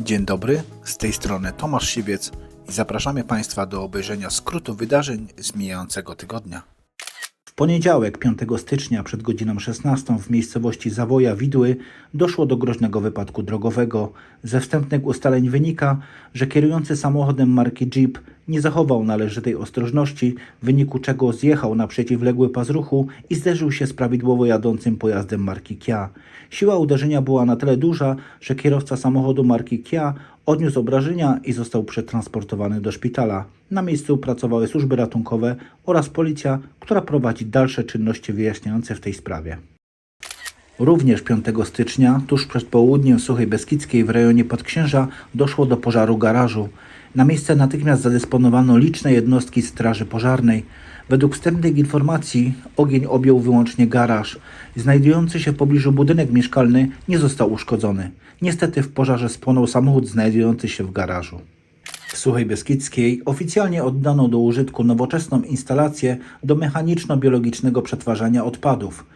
Dzień dobry, z tej strony Tomasz Siwiec i zapraszamy Państwa do obejrzenia skrótu wydarzeń z mijającego tygodnia. Poniedziałek 5 stycznia przed godziną 16 w miejscowości Zawoja Widły doszło do groźnego wypadku drogowego. Ze wstępnych ustaleń wynika, że kierujący samochodem marki Jeep nie zachował należytej ostrożności, w wyniku czego zjechał na przeciwległy pas ruchu i zderzył się z prawidłowo jadącym pojazdem marki Kia. Siła uderzenia była na tyle duża, że kierowca samochodu marki Kia odniósł obrażenia i został przetransportowany do szpitala. Na miejscu pracowały służby ratunkowe oraz policja, która prowadzi dalsze czynności wyjaśniające w tej sprawie. Również 5 stycznia, tuż przed południem w Suchej Beskidzkiej w rejonie Podksięża doszło do pożaru garażu. Na miejsce natychmiast zadysponowano liczne jednostki straży pożarnej. Według wstępnych informacji ogień objął wyłącznie garaż. Znajdujący się w pobliżu budynek mieszkalny nie został uszkodzony. Niestety w pożarze spłonął samochód znajdujący się w garażu. W Suchej Beskidzkiej oficjalnie oddano do użytku nowoczesną instalację do mechaniczno-biologicznego przetwarzania odpadów.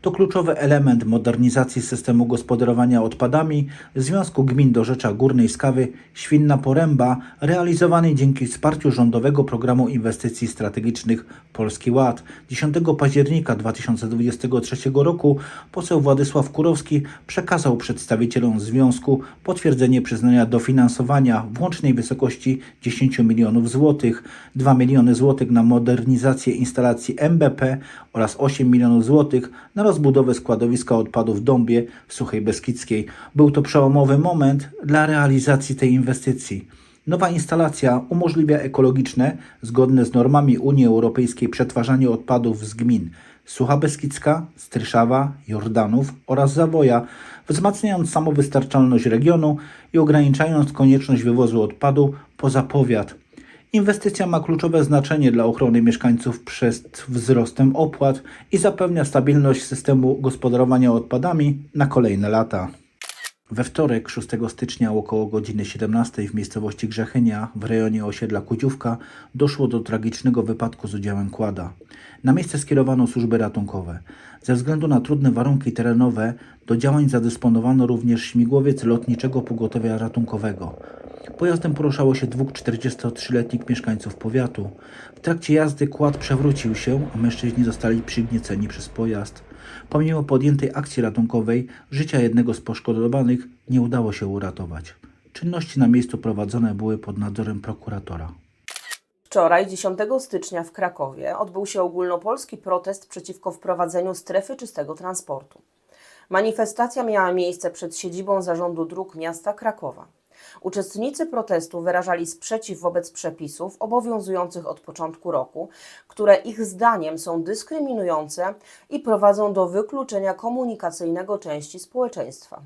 To kluczowy element modernizacji systemu gospodarowania odpadami Związku Gmin do Rzecza Górnej Skawy Świnna Poręba, realizowany dzięki wsparciu rządowego programu inwestycji strategicznych Polski Ład. 10 października 2023 roku poseł Władysław Kurowski przekazał przedstawicielom związku potwierdzenie przyznania dofinansowania w łącznej wysokości 10 milionów złotych, 2 miliony złotych na modernizację instalacji MBP oraz 8 milionów złotych na rozbudowę składowiska odpadów w Dąbie w Suchej Beskidzkiej. Był to przełomowy moment dla realizacji tej inwestycji. Nowa instalacja umożliwia ekologiczne, zgodne z normami Unii Europejskiej przetwarzanie odpadów z gmin Sucha Beskidzka, Stryszawa, Jordanów oraz Zawoja, wzmacniając samowystarczalność regionu i ograniczając konieczność wywozu odpadu poza powiat. Inwestycja ma kluczowe znaczenie dla ochrony mieszkańców przed wzrostem opłat i zapewnia stabilność systemu gospodarowania odpadami na kolejne lata. We wtorek 6 stycznia około godziny 17 w miejscowości Grzechynia w rejonie osiedla Kudziówka doszło do tragicznego wypadku z udziałem kłada. Na miejsce skierowano służby ratunkowe. Ze względu na trudne warunki terenowe do działań zadysponowano również śmigłowiec lotniczego pogotowia ratunkowego. Pojazdem poruszało się dwóch 43-letnich mieszkańców powiatu. W trakcie jazdy kład przewrócił się, a mężczyźni zostali przygnieceni przez pojazd. Pomimo podjętej akcji ratunkowej, życia jednego z poszkodowanych nie udało się uratować. Czynności na miejscu prowadzone były pod nadzorem prokuratora. Wczoraj, 10 stycznia w Krakowie, odbył się ogólnopolski protest przeciwko wprowadzeniu strefy czystego transportu. Manifestacja miała miejsce przed siedzibą Zarządu Dróg Miasta Krakowa. Uczestnicy protestu wyrażali sprzeciw wobec przepisów obowiązujących od początku roku, które ich zdaniem są dyskryminujące i prowadzą do wykluczenia komunikacyjnego części społeczeństwa.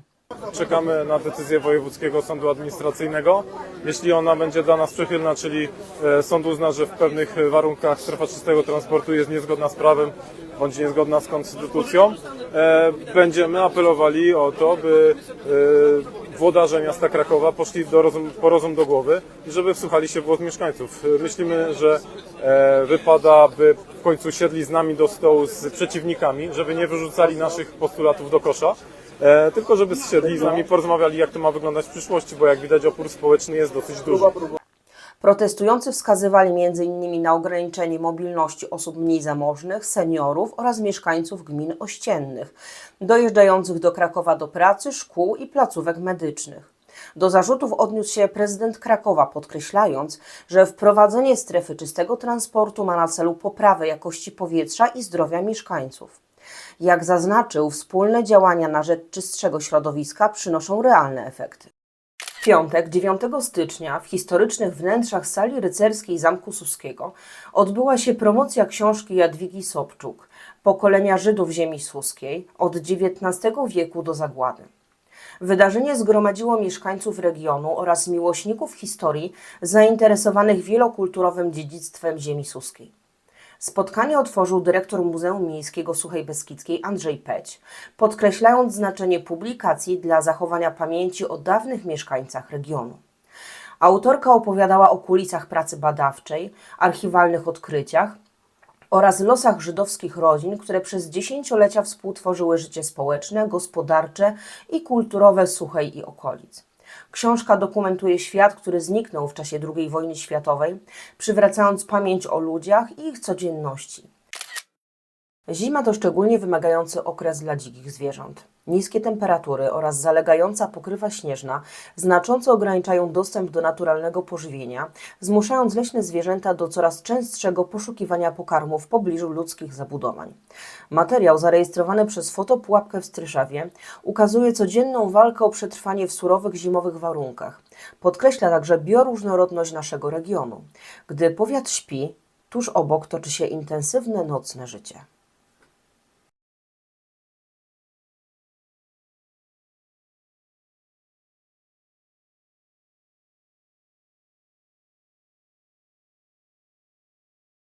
Czekamy na decyzję Wojewódzkiego Sądu Administracyjnego. Jeśli ona będzie dla nas przychylna, czyli e, sąd uzna, że w pewnych warunkach strefa czystego transportu jest niezgodna z prawem bądź niezgodna z konstytucją, e, będziemy apelowali o to, by e, włodarze miasta Krakowa poszli do rozum, po rozum do głowy i żeby wsłuchali się w głos mieszkańców. Myślimy, że wypada, by w końcu siedli z nami do stołu z przeciwnikami, żeby nie wyrzucali naszych postulatów do kosza, e, tylko żeby siedli z nami, porozmawiali, jak to ma wyglądać w przyszłości, bo jak widać opór społeczny jest dosyć duży. Protestujący wskazywali m.in. na ograniczenie mobilności osób mniej zamożnych, seniorów oraz mieszkańców gmin ościennych, dojeżdżających do Krakowa do pracy, szkół i placówek medycznych. Do zarzutów odniósł się prezydent Krakowa, podkreślając, że wprowadzenie strefy czystego transportu ma na celu poprawę jakości powietrza i zdrowia mieszkańców. Jak zaznaczył, wspólne działania na rzecz czystszego środowiska przynoszą realne efekty. W piątek, 9 stycznia, w historycznych wnętrzach sali rycerskiej Zamku Suskiego odbyła się promocja książki Jadwigi Sobczuk Pokolenia Żydów ziemi suskiej od XIX wieku do zagłady. Wydarzenie zgromadziło mieszkańców regionu oraz miłośników historii zainteresowanych wielokulturowym dziedzictwem ziemi suskiej. Spotkanie otworzył dyrektor Muzeum Miejskiego Suchej Beskidzkiej Andrzej Peć, podkreślając znaczenie publikacji dla zachowania pamięci o dawnych mieszkańcach regionu. Autorka opowiadała o kulisach pracy badawczej, archiwalnych odkryciach oraz losach żydowskich rodzin, które przez dziesięciolecia współtworzyły życie społeczne, gospodarcze i kulturowe Suchej i okolic. Książka dokumentuje świat, który zniknął w czasie II wojny światowej, przywracając pamięć o ludziach i ich codzienności. Zima to szczególnie wymagający okres dla dzikich zwierząt. Niskie temperatury oraz zalegająca pokrywa śnieżna znacząco ograniczają dostęp do naturalnego pożywienia, zmuszając leśne zwierzęta do coraz częstszego poszukiwania pokarmu w pobliżu ludzkich zabudowań. Materiał zarejestrowany przez Fotopułapkę w Stryszawie ukazuje codzienną walkę o przetrwanie w surowych zimowych warunkach. Podkreśla także bioróżnorodność naszego regionu. Gdy powiat śpi, tuż obok toczy się intensywne nocne życie.